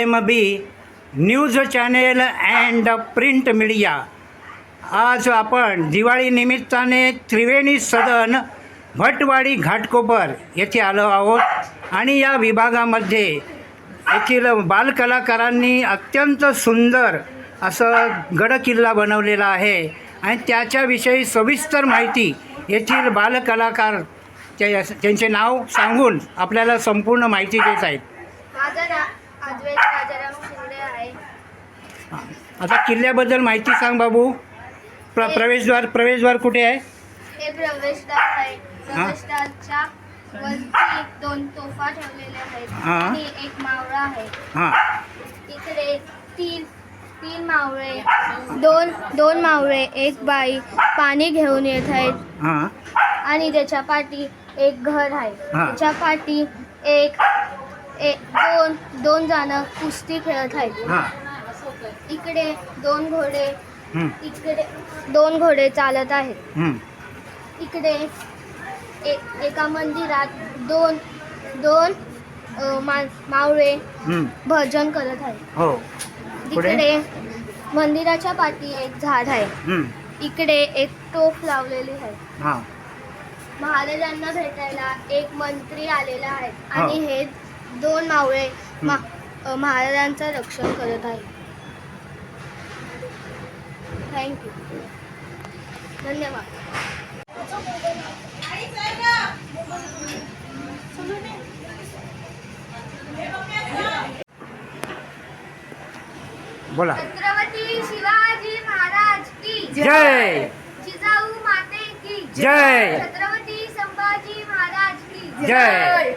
S M B news channel and print media. आज आपण दिवाळी निमित्ताने त्रिवेणी सदन भटवाडी घाटकोपर येथे आलो आहोत. आणि या विभागामध्ये येथील बालकलाकारांनी अत्यंत सुंदर असं गडकिल्ला बनवलेला आहे. आणि त्याच्याविषयी सविस्तर माहिती येथील बालकलाकार त्या त्यांचे नाव सांगून आपल्याला संपूर्ण माहिती देत आहेत. माझं नाव अद्वैत राजाराम शिंदे आहे. आता किल्ल्याबद्दल माहिती सांग बाबू. प्र प्रवेशद्वार प्रवेशद्वार कुठे आहे? हे प्रवेशद्वार आहे. प्रवेशद्वारच्या वरती दोन तोफा ठेवलेल्या आहेत हा. आणि एक मावळा आहे. हां. इकडे तीन तीन मावळे दोन दोन मावळे एक बाई पाणी घेऊन येत आहेत. हां. आणि त्याच्या पाठी एक घर आहे. हा. त्याच्या पाठी एक एक दोन दोन जण कुस्ती खेळत आहेत. हां. इकडे दोन घोडे हं, इकडे दोन घोडे चालत आहेत. हं. इकडे ए, एका मंदिरात दोन दोन अ, मा, मावळे हं. भजन करत आहेत. हो. पुढे? इकडे मंदिराच्या पाठी एक झाड आहे. हं. इकडे एक टोप लावलेली आहे. हां. महाराजांना भेटायला एक मंत्री आलेला आहे. हा. आणि हे दोन मावळे मा, महाराजांचं रक्षण करत आहेत. थँक्यू धन्यवाद. बोला. छत्रपती शिवाजी महाराज की जय. जिजाऊ माते की जय. छत्रपती संभाजी महाराज की जय.